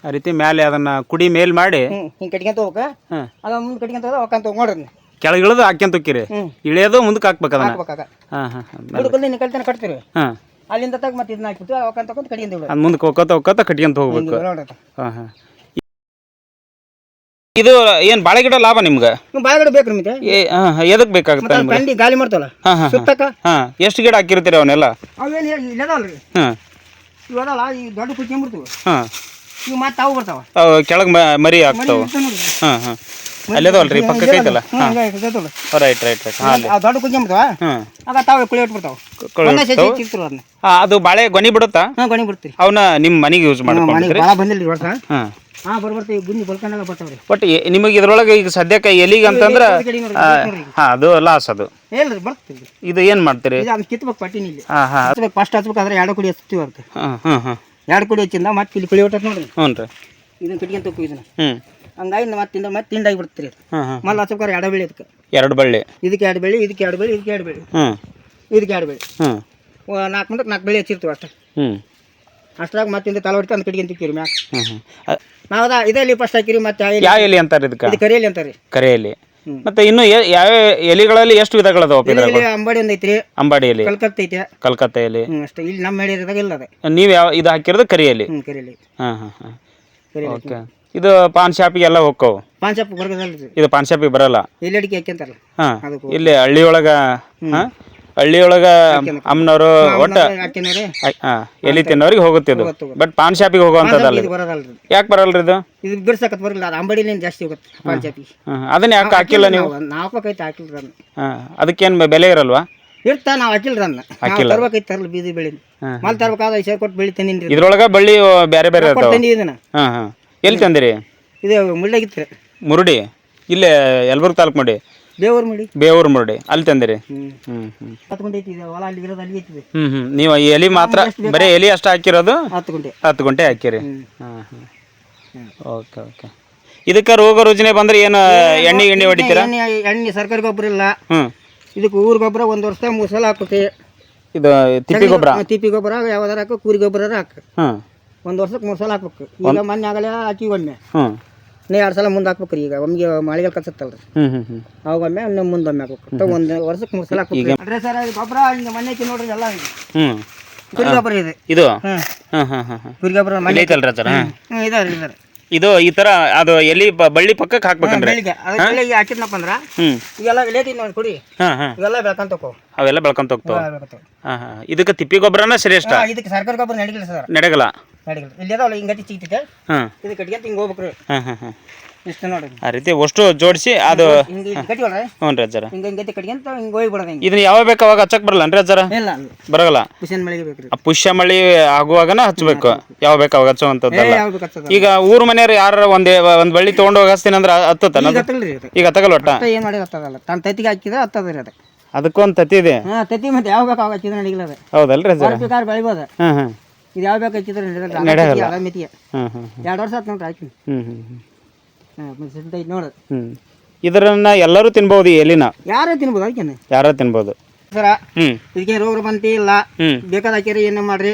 ಆ ರೀತಿ ಮ್ಯಾಲೆ ಅದನ್ನ ಕುಡಿ ಮೇಲ್ ಮಾಡಿ ಹ್ಞೂ ಹಿಂಗೆ ಕಟ್ಕೊಂತ ಹೋಗ್ಬೇಕ ಹಾಂ. ಅದ ಮುಂದ್ ಕಟ್ಕೊಂತ ಹೋದ ಒಕ್ಕಂತ ಹೋಗಿ ನೋಡ್ರಿ ಕೆಳಗೆ ಇಳಿದು ಹಾಕ್ಯಂತ ಹೋಕ್ಕಿರಿ ಇಳಿಯೋದು ಮುಂದಕ್ಕೆ ಹಾಕ್ಬೇಕು ಅದನ್ನ. ಹಾಕ್ಬೇಕಾಗ ಹಾಂ ಹಾಂ ಹುಡುಗಲ್ಲಿ ನೀವು ಕಲ್ತಾನೆ ಕಟ್ತೀರಿ. ಹಾಂ. ಅಲ್ಲಿಂದ ತಗ ಮತ್ತೆ ಇದನ್ನ ಹಾಕ್ಬಿಟ್ಟು ಒಕ್ಕಂತ ತಗೊಂಡು ಕಟ್ಕೊಂತ ಬಿಡೋದು ಅದು ಮುಂದಕ್ಕೆ ಹೋಗ್ಕೋತ ಹೋಗ್ಕೋತ ಕಟ್ಕೊಂತ ಹೋಗ್ಬೇಕು. ಹಿಂಗೆ ನೋಡ್ರಿ ಹಾಂ ಹಾಂ. ಇದು ಏನು ಬಾಳೆ ಗಿಡ ಲಾಭ ನಿಮ್ಗೆ? ಬಾಳೆ ಗಿಡ ಬೇಕ್ರಿ ಮತ್ತೆ ಏ ಹಾಂ ಎದಕ್ಕೆ ಬೇಕಾಗುತ್ತೆ ಮತ್ತೆ ನಿಮ್ಗೆ ಕಂಡಿ ಗಾಳಿ ಮಾಡ್ತಾವಲ್ಲ ಹಾಂ ಹಾಂ ಸುತ್ತಕ ಹಾಂ ಎಷ್ಟು ಗಿಡ ಹಾಕಿರ್ತೀರಿ ಅವನ್ನೆಲ್ಲ ಅವೇನು ಇಲ್ಲದಲ್ರಿ ಹಾಂ. ಇವು ಅದಲ್ಲ ಈ ದೊಡ್ಡ ಕುಚ್ಕೊಂಡ್ಬಿಡ್ತೀವಿ ಹಾಂ. ಇವು ಮತ್ತೆ ಅವು ಬರ್ತಾವ. ಅವು ಕೆಳಗೆ ಮರಿ ಆಗ್ತಾವೆ ಹಾಂ ಹಾಂ ಅಲ್ಲದವಲ್ರಿ ಪಕ್ಕಕ್ಕೆ ಐತಲ್ಲ? ಹಾಂ. Right right right. ಹಾಂ ಅಲ್ಲಿ. ಅವು ದೊಡ್ಡ ಕುಚ್ಕೊಂಡ್ಬಿಡ್ತಾವ ಹಾಂ ಆಗ ತಾವು ಕುಳಿ ಇಟ್ಬಿಡ್ತಾವ ಕೊಳೆ ಒಂದೇ ಸಸಿ ಚಿಕ್ತಿರು ಹಾಂ ಅದು ಬಾಳೆ ಗೊನಿ ಬಿಡುತ್ತಾ? ಹಾಂ ಗಣಿ ಬಿಡ್ತೀರಿ ಅವನ್ನ ನಿಮ್ಮ ಮನೆಗೆ ಯೂಸ್ ಭಾಳ ಬಂದಿಲ್ಲ ಹಾಂ. ಹಾಂ ಬರ್ಬರ್ತೀವಿ ಬರ್ತಾವ್ರಿ. ಒಟ್ಟು ನಿಮಗೆ ಇದ್ರೊಳಗೆ ಈಗ ಸದ್ಯಕ್ಕೆ ಎಲಿಗೆ ಅಂತಂದ್ರೆ ಹಾಂ ಅದು ಲಾಸ್ ಅದು. ಹೇಳ್ರಿ ಬರ್ತೀವಿ ಇದು ಏನು ಮಾಡ್ತೀರಿ? ಕಿತ್ಬೇಕು ಹಾಂ ಹಾಂ. ಫಸ್ಟ್ ಹಚ್ಬೇಕಾದ್ರೆ ಎರಡು ಕುಡಿ ಹಚ್ತೀವಿ ಅಂತ ಹಾಂ ಹಾಂ ಹಾಂ ಎರಡು ಕುಡಿ ಹಚ್ಚಿಂದ ಮತ್ತೆ ಇಲ್ಲಿ ಕುಳಿ ಹೊಟ್ಟೆ ನೋಡ್ರಿ. ಹ್ಞೂ ರೀ ಇದನ್ನ ಕಟ್ಕೊಂತ ಹೋಗ್ತೀವಿ ಇದನ್ನ. ಹ್ಞೂ ಹಂಗಾಗಿ ಮತ್ತೆ ತಿಂದ ಮತ್ತೆ ತಿಂಡಾಗಿ ಬಿಡ್ತೀರಿ ಹಾಂ ಹಾಂ ಮಲ್ಲ ಹಚ್ಬೇಕಾದ್ರೆ ಎರಡು ಬೆಳೆ ಇದಕ್ಕೆ. ಎರಡು ಬಳ್ಳಿ. ಇದಕ್ಕೆ ಎರಡು ಬೆಳೆ ಇದಕ್ಕೆ ಎರಡು ಬೆಳೆ ಇದಕ್ಕೆ ಎರಡು ಬೆಳೆ ಹ್ಞೂ ಇದಕ್ಕೆ ಎರಡು ಬೆಳೆ ಹ್ಞೂ ನಾಲ್ಕು ಮಂದಕ್ಕೆ ನಾಲ್ಕು ಬೆಳೆ ಹಚ್ಚಿರ್ತೀವಿ ಅಷ್ಟೇ. ಹ್ಞೂ ಅಷ್ಟ್ರಾಗ ಮತ್ತಿಂದ ತಲೆ ಹೊಡಿತ ಅಂತ ಕಟ್ಕೊಂತ ತಿಕ್ಕಿರಿ ಮ್ಯಾಕ್ ಹ್ಞೂ ಹ್ಞೂ ನಾವು ಅದ ಇಲ್ಲಿ ಫಸ್ಟ್ ಹಾಕಿರಿ ಮತ್ತೆ ಯಾವ ಎಲೆ ಅಂತಾರೆ ಇದಕ್ಕೆ? ಇದು ಕರಿಯಲ್ಲಿ ಅಂತಾರೆ ಕರೆಯಲ್ಲಿ. ಮತ್ತೆ ಇನ್ನು ಯಾವ ಎಲೆಗಳಲ್ಲಿ ಎಷ್ಟು ವಿಧಗಳದಾವ ಇದ್ರಾಗ? ಇಲ್ಲಿ ಅಂಬಾಡಿ ಒಂದ್ ಐತ್ರಿ. ಅಂಬಾಡಿ ಎಲೆ ಕಲ್ಕತ್ತ ಐತೆ ಕಲ್ಕತ್ತಾ ಎಲೆ ಅಷ್ಟೇ. ಇಲ್ಲಿ ನಮ್ಮ ಏರಿಯಾದಾಗ ಇಲ್ಲ ಅದೇ ನೀವು ಯಾವ ಇದು ಹಾಕಿರೋದು ಕರಿ ಎಲೆ ಹ್ಞೂ ಕರಿಯಲ್ಲಿ. ಹಾಂ ಹಾಂ ಹಾಂ. ಓಕೆ. ಇದು ಪಾನ್ ಶಾಪಿಗೆ ಎಲ್ಲ ಹೋಕ್ಕವು ಪಾಂಚಪ್ಪ ವರ್ಗದಲ್ಲಿ ಇದು ಪಾನ್ ಶಾಪಿಗೆ ಬರಲ್ಲ? ಇಲ್ಲಿ ಅಡಿಕೆ ಹಾಕ್ಯಂತಾರಲ್ಲ. ಹಾಂ. ಅದಕ್ಕೂ ಇಲ್ಲಿ ಹಳ್ಳಿ ಒಳಗ ಹಾಂ? ಹಳ್ಳಿ ಒಳಗ ಅಮ್ಮನವರು ಒಟ್ಟ ಎಲ್ಲಿ ಹಾಂ ತಿನ್ನೋರಿಗೆ ಹೋಗುತ್ತೆ ಇದು. ಬಟ್ ಪಾನ್ ಶಾಪಿಗೆ ಹೋಗುವಂತದಲ್ಲ ಬರೋದಲ್ರಿ ಯಾಕೆ ಬರಲ್ರಿ ಇದು? ಇದು ಬಿಡ್ಸಕತ್ ಬರಲ್ಲ ಅದು ಅಂಬಡಿಲಿಂದ ಜಾಸ್ತಿ ಹೋಗುತ್ತೆ ಪಾನ್ ಹಾಂ ಅದನ್ನ ಯಾಕೆ ಹಾಕಿಲ್ಲ ನೀವು? ನಾಲ್ಕು ಐತೆ ಹಾಕಿಲ್ರಿ ಅದನ್ನ. ಹಾಂ ಅದಕ್ಕೇನು ಬೆಲೆ ಇರಲ್ವಾ? ಇರ್ತಾ ನಾವು ಹಾಕಿಲ್ರಿ ಅದನ್ನ. ನಾವು ತರ್ಬೇಕೈತೆ ತರಲಿ ಬೀದಿ ಬೆಳಿ ಮಾಲ್ ತರ್ಬೇಕಾದ್ರೆ ಐದು ಸಾವಿರ ಕೊಟ್ಟು ಬೆಳಿ ತಂದಿನಿ ಇದ್ರೊಳಗ ಬಳ್ಳಿ ಬೇರೆ ಬೇರೆ ತಂದಿವಿ ಇದನ್ನ. ಹಾಂ ಹಾಂ. ಎಲ್ಲಿ ತಂದಿರಿ? ಇದು ಮುಳ್ಳಾಗಿತ್ತು ಮುರುಡಿ? ಇಲ್ಲೇ ಯಲಬುರ್ಗ ತಾಲೂಕು ಮಾಡಿ. ದೇವ್ರ ಮಡಿ. ಬೇವೂರು ಮುರುಡಿ. ಅಲ್ಲಿ ತಂದಿರಿ? ಹ್ಮ್. ಹ್ಮ್ ಇದು. ಹೊಲ ಅಲ್ಲಿ ಇರೋದು ಅಲ್ಲಿ ಹ್ಞೂ ಹ್ಞೂ ನೀವು ಈ ಎಲಿ ಮಾತ್ರ ಬರೀ ಎಲಿ ಅಷ್ಟು ಹಾಕಿರೋದು? ಹತ್ತು ಗಂಟೆ. ಹಾಕಿರಿ. ಹ್ಞೂ ಹಾಂ ಹಾಂ. Okay okay. ಇದಕ್ಕೆ ರೋಗ ರುಜಿನ ಬಂದ್ರೆ ಏನು ಎಣ್ಣೆ ಎಣ್ಣೆ ಹೊಡಿತೀರ? ಎಣ್ಣೆ ಎಣ್ಣೆ ಸರ್ಕಾರಿ ಗೊಬ್ಬರ ಇಲ್ಲ. ಹ್ಮ್. ಇದಕ್ಕೆ ಊರು ಗೊಬ್ಬರ ಒಂದು ವರ್ಷ ಮೂರು ಸಲ ಹಾಕುತ್ತೆ ಇದು ತಿಪ್ಪಿ ಗೊಬ್ಬರ? ತಿಪ್ಪಿ ಗೊಬ್ಬರ ಯಾವ್ದಾರ ಹಾಕು ಕುರಿ ಗೊಬ್ಬರ ಹಾಕು. ಹ್ಮ್. ಒಂದು ವರ್ಷಕ್ಕೆ ಮೂರು ಸಲ ಹಾಕ್ಬೇಕು. ಈಗ ಮೊನ್ನೆ ಆಗಲೇ ಹಾಕಿ ಒಮ್ಮೆ. ಹ್ಞೂ ಇನ್ನೂ ಎರಡು ಸಲ ಮುಂದೆ ಹಾಕ್ಬೇಕ್ರಿ ಈಗ. ಒಮ್ಗೆ ಮಳೆಗಾಲ ಕನ್ಸುತ್ತಲ್ರಿ ಹ್ಞೂ ಹ್ಞೂ ಹ್ಞೂ ಅವಾಗೊಮ್ಮೆ ಮುಂದೆ ಮುಂದೊಮ್ಮೆ ಹಾಕ್ಬೇಕು. ಒಂದು ವರ್ಷಕ್ಕೆ ಮೂರು ಸಲ ಹಾಕ್ಬೇಕು ಅಡ್ರೆ ಸರ್ ಇದು ಗೊಬ್ಬರ ಹಿಂಗೆ ಮನೆ ಐತಿ ನೋಡ್ರಿ ಎಲ್ಲ ಹಿಂಗೆ ಹ್ಞೂ ಕುರಿ ಗೊಬ್ಬರ ಇದೆ. ಇದು? ಹ್ಞೂ ಹಾಂ ಹಾಂ ಹಾಂ ಹಾಂ. ಕುರಿ ಗೊಬ್ಬರ ಮನೆ ಐತಲ್ರಿ ಸರ್ ಹಾಂ ಹ್ಞೂ ಇದಾರೆ ಇದಾರೆ ಇದು ಈ ತರ ಅದು ಎಲ್ಲಿ ಬ- ಬಳ್ಳಿ ಪಕ್ಕಕ್ಕೆ ಹಾಕ್ಬೇಕಂದ್ರೆ? ಬೆಳಿಗ್ಗೆ. ಅದಕ್ಕೆ ಬೆಳಿಗ್ಗೆ ಹಾಕಿದ್ನಪ್ಪ ಅಂದ್ರ ಹ್ಮ್. ಇವೆಲ್ಲ ಲೇತಿ ನೋಡಿ ಕುಡಿ. ಹಾಂ ಹಾಂ. ಇವೆಲ್ಲ ಬೆಳ್ಕೊಂತಕೋ ಅವೆಲ್ಲ ಬೆಳ್ಕೊಂತ ಹೋಗ್ತಾವ ಹಾಂ ಹಾಂ ಇದಕ್ಕೆ ತಿಪ್ಪಿ ಗೊಬ್ಬರನ ಶ್ರೇಷ್ಠ? ಇದಕ್ಕೆ ಸರ್ಕಾರ ಗೊಬ್ಬರ ನಡಿಗಿಲ್ಲ ಸರ್. ನಡೆಗಲ್ಲ? ನಡಿಗಿಲ್ಲ ಇಲ್ಲಿ ಅದಾವಲ್ಲ ಹಿಂಗತಿ ಚಿಕ್ತಿದೆ ಹಾಂ. ಇದು ಕಟ್ಕೊಂತ ಹಿಂಗೆ ಹೋಗ್ಬೇಕ್ರಿ. ಹಾಂ ಹಾಂ ಹಾಂ. ಇಷ್ಟು ನೋಡ್ರಿ ಆ ರೀತಿ ಅಷ್ಟು ಜೋಡಿಸಿ ಅದು ಹಿಂಗೆ ಇಲ್ಲಿ ಕಟ್ಟಿವಲ್ರಿ ಹ್ಞೂ ರೀ ಅಜ್ಜರ. ಹಿಂಗೆ ಹಿಂಗತಿ ಕಟ್ಕೊಂತ ಹಿಂಗೆ ಹೋಗಿ ಬಿಡೋದು ಹಿಂಗೆ. ಇದನ್ನ ಯಾವಾಗ ಬೇಕು ಅವಾಗ ಹಚ್ಚಕ್ ಬರಲ್ಲ ಅಜ್ಜರ? ಇಲ್ಲ ಬರಲ್ಲ? ಮಿಷನ್ ಮಳೆಗೆ ಬೇಕ್ರಿ. ಆ ಪುಷ್ಯ ಮಳಿ ಆಗುವಾಗನ ಹಚ್ಬೇಕು. ಯಾವ ಬೇಕು ಅವಾಗ ಹಚ್ಚುವಂಥದ್ದಲ್ಲ. ಯಾವ ಬೇಕಾಗ್ತದ ಈಗ ಊರ್ ಮನೆಯವ್ರು ಯಾರ ಒಂದೇ ಒಂದ್ ಬಳ್ಳಿ ತೊಗೊಂಡು ಹೋಗಿ ಹಚ್ತೀನಿ ಅಂದ್ರೆ ಈಗ ಹತ್ತಲ್ರಿ ಇದು ಈಗ ಹತ್ತಗಲ್ಲ ಒಟ್ಟ? ಅಷ್ಟ ಏನು ಮಾಡಿ ಹತ್ತದಲ್ಲ. ತನ್ನ ತತ್ತಿಗೆ ಹಾಕಿದ್ರೆ ಹತ್ತದ್ರಿ ಅದು. ಅದಕ್ಕೊಂದು ತತ್ತಿ ಇದೆ? ಹಾಂ ತತ್ತಿ ಮತ್ತೆ ಯಾವ ಬೇಕು ಅವಾಗ ಹಚ್ಚಿದ್ರೆ ನಡಿಗಿಲ್ಲ ಅದು ಹೌದಲ್ರಿ ಅಜ್ಜರ? ಹೊರ ಬೇಕಾದ್ರೆ ಬೆಳಿಬೋದು. ಹಾಂ ಹಾಂ ಇದು ಯಾವ ಬೇಕು ಹಚ್ಚಿದ್ರೆ ನಡೆಯಲ್ಲ. ಹ್ಮ್ ಎರಡು ವರ್ಷ ಆಯ್ತು ನೋಡ್ರಿ ಹಾಕಿ ಹ್ಮ್ ಹ್ಮ್ ಹ್ಮ್. ಹಾಂ ನೋಡು. ಹ್ಮ್. ಇದರನ್ನ ಎಲ್ಲರೂ ತಿನ್ಬಹುದು ಎಲಿನ? ಯಾರೇ ತಿನ್ಬೋದು ಯಾರು ಯಾರ ತಿನ್ಬೋದು? ಸರ ಇದಕ್ಕೆ ರೋಗ ಬಂತಿ ಇಲ್ಲ. ಬೇಕಾದ ಹಾಕಿರಿ ಏನು ಮಾಡ್ರಿ?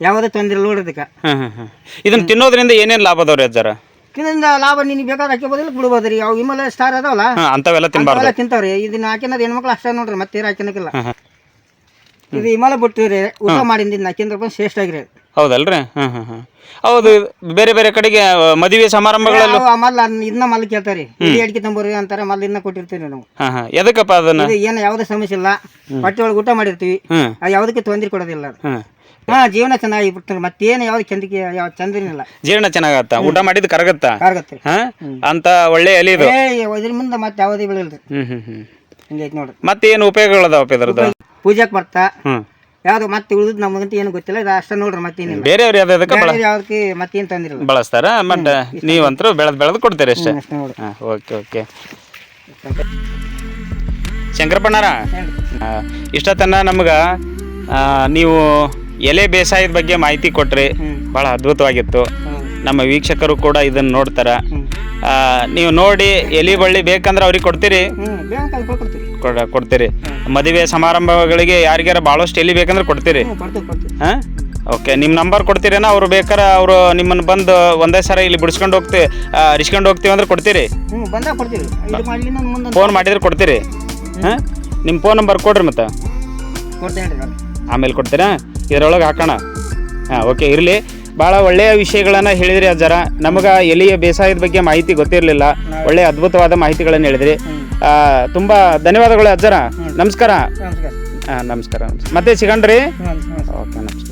ಯಾವುದೇ ತೊಂದರೆ ಇಲ್ಲ ನೋಡ್ರಿ ಇದಕ್ಕೆ. ಇದನ್ನ ತಿನ್ನೋದ್ರಿಂದ ಏನೇನ್ ಲಾಭ ಅದಾವ್ರಿ ಅಜ್ಜಾರ? ಇದರಿಂದ ಲಾಭ ನಿನಗೆ ಬೇಕಾದ್ರೆ ಹಾಕಿಬೋದಿಲ್ಲ ಬಿಡ್ಬೋದು ರೀ ಅವು ವಿಮಲ ಸ್ಟಾರ್ ಅದಾವಲ್ಲ? ಹಾ ಅಂತವೆಲ್ಲ ತಿನ್ಬಾರ್ದು. ತಿಂತಾವ್ರಿ. ಇದನ್ನ ಹಾಕಿನದ ಹೆಣ್ಮಕ್ಳು ಅಷ್ಟೇ ನೋಡ್ರಿ ಮತ್ತೆ ಹಾಕಿನಕ್ಕಿಲ್ಲ. ಹ್ಮ್ ಹಿಮಾಲಯ ಇದು ರೀ ಊಟ ಮಾಡಿಂದ ಹಾಕಿಂದ್ರ ರೂಪಾಯಿ ಶ್ರೇಷ್ಠ ಆಗಿರಿ ಹೌದಲ್ರಿ? ಹೌದು ಬೇರೆ ಬೇರೆ ಕಡೆಗೆ ಮದುವೆ ಸಮಾರಂಭಗಳಲ್ಲಿ ಅವು ಮಲ್ಲ ಇದನ್ನ ಮಲ್ಲ ಕೇಳ್ತಾರೆ ಅಡಿಕೆ ತಂಬೋರಿ ಅಂತಾರೆ ಮಲ್ಲ ಇದನ್ನ ಕೊಟ್ಟಿರ್ತೀವಿ ನಾವು. ಹಾ ಹಾ. ಎದಕ್ಕಪ್ಪ ಅದನ್ನ? ಏನ ಏನು ಯಾವುದೇ ಸಮಸ್ಯೆ ಇಲ್ಲ. ಹೊಟ್ಟೆ ಒಳಗೆ ಊಟ ಮಾಡಿರ್ತೀವಿ. ಹ್ಮ್. ಅದು ಯಾವುದಕ್ಕೆ ತೊಂದರೆ ಕೊಡೋದಿಲ್ಲ ಅದು. ಹಾ ಜೀವನ ಚೆನ್ನಾಗಿ ಬಿಡ್ತಾರೆ. ಮತ್ತೇನು ಯಾವ್ದು ಚಂದಿಗೆ ಯಾವ ಚಂದ್ರನಿಲ್ಲ ಜೀರ್ಣ ಚೆನ್ನಾಗತ್ತ? ಊಟ ಮಾಡಿದ್ ಕರಗತ್ತ? ಕಾರ್ಗತ್ತೆ. ಹಾ? ಅಂತ ಒಳ್ಳೆ ಎಲಿ ಇದು ಏ ಇದ್ರ ಮುಂದೆ ಮತ್ತೆ ಯಾವುದೇ ಬೆಳಿಲ್ರಿ ಹ್ಮ್ ಹ್ಮ್ ಹ್ಮ್. ಹಿಂಗೈತೆ ನೋಡ್ರಿ ಮತ್ತೆ ಏನು ಉಪಯೋಗಗಳದಾವಪ್ಪ ಇದ್ರದ್ದು? ಪೂಜಾಕ್ ಬರ್ತಾ. ಯಾವ್ದು ಮತ್ತೆ ಉಳಿದ್ ನಮಗಂತ ಏನು ಗೊತ್ತಿಲ್ಲ ಇದು ಅಷ್ಟ ನೋಡ್ರಿ ಮತ್ತೇನಿಲ್ಲ ಬೇರೆಯವ್ರು ಯಾವ್ದಕ್ಕೆ ಬಳ ಬೇರೆ ಯಾವ್ದಕ್ಕೆ ಮತ್ತೇನು ತಂದಿರಲ್ಲ. ಬಳಸ್ತಾರ? ಬಟ್ ನೀವಂತರೂ ಬೆಳೆದ್ ಬೆಳೆದು ಕೊಡ್ತೀರಿ ಅಷ್ಟೇ. ಅಷ್ಟೇ ನೋಡ್ರಿ. ಹಾಂ ಓಕೆ ಓಕೆ. ಶಂಕರಪ್ಪಣ್ಣಾರ. ಇಷ್ಟತನ ನಮ್ಗೆ ನೀವು ಎಲೆ ಬೇಸಾಯದ ಬಗ್ಗೆ ಮಾಹಿತಿ ಕೊಟ್ರಿ. ಬಹಳ ಭಾಳ ಅದ್ಭುತವಾಗಿತ್ತು ನಮ್ಮ ವೀಕ್ಷಕರು ಕೂಡ ಇದನ್ನು ನೋಡ್ತಾರೆ. ನೀವು ನೋಡಿ ಎಲಿ ಬಳ್ಳಿ ಬೇಕಂದ್ರೆ ಅವ್ರಿಗೆ ಕೊಡ್ತೀರಿ? ಕೊಡ- ಕೊಡ್ತೀರಿ. ಮದುವೆ ಸಮಾರಂಭಗಳಿಗೆ ಯಾರಿಗಾರ ಭಾಳಷ್ಟು ಎಲ್ಲಿ ಬೇಕಂದ್ರೆ ಕೊಡ್ತೀರಿ. ಹ್ಞೂ ಕೊಡ್ತೀವಿ ಕೊಡ್ತೀವಿ. ಹಾಂ? ಓಕೆ ನಿಮ್ಮ ನಂಬರ್ ಕೊಡ್ತೀರೇನ ಅವ್ರು ಬೇಕಾರೆ ಅವರು ನಿಮ್ಮನ್ನು ಬಂದು ಒಂದೇ ಸರ ಇಲ್ಲಿ ಬಿಡಿಸ್ಕೊಂಡು ಹೋಗ್ತಿ ರಿಸ್ಕೊಂಡು ಹೋಗ್ತೀವಿ ಅಂದ್ರೆ ಕೊಡ್ತೀರಿ. ಹ್ಞೂ ಬಂದಾಗ ಕೊಡ್ತೀವಿ. ಇದು ಮಾಡಲಿ ನಾನು ಮುಂದೆ ಫೋನ್ ಮಾಡಿದ್ರೆ ಕೊಡ್ತೀರಿ. ಹಾಂ? ನಿಮ್ಮ ಫೋನ್ ನಂಬರ್ ಕೊಡ್ರಿ ಮತ್ತೆ. ಕೊಡ್ತೇನೆ ರೀ ನಾನು. ಆಮೇಲೆ ಕೊಡ್ತೀರಾ? ಇದರೊಳಗೆ ಹಾಕೋಣ. ಹಾಂ ಓಕೆ ಇರಲಿ. ಭಾಳ ಒಳ್ಳೆಯ ವಿಷಯಗಳನ್ನು ಹೇಳಿದ್ರಿ ಅಜ್ಜರ. ನಮಗೆ ಎಲಿಯ ಬೇಸಾಯದ ಬಗ್ಗೆ ಮಾಹಿತಿ ಗೊತ್ತಿರಲಿಲ್ಲ. ಒಳ್ಳೆಯ ಅದ್ಭುತವಾದ ಮಾಹಿತಿಗಳನ್ನು ಹೇಳಿದ್ರಿ. ಆ, ತುಂಬ ಧನ್ಯವಾದಗಳು ಅಜ್ಜರ. ನಮಸ್ಕಾರ. ನಮಸ್ಕಾರ. ಹಾಂ ನಮಸ್ಕಾರ. ಮತ್ತೆ ಸಿಗಣ್ರಿ. ಓಕೆ ನಮಸ್ಕಾರ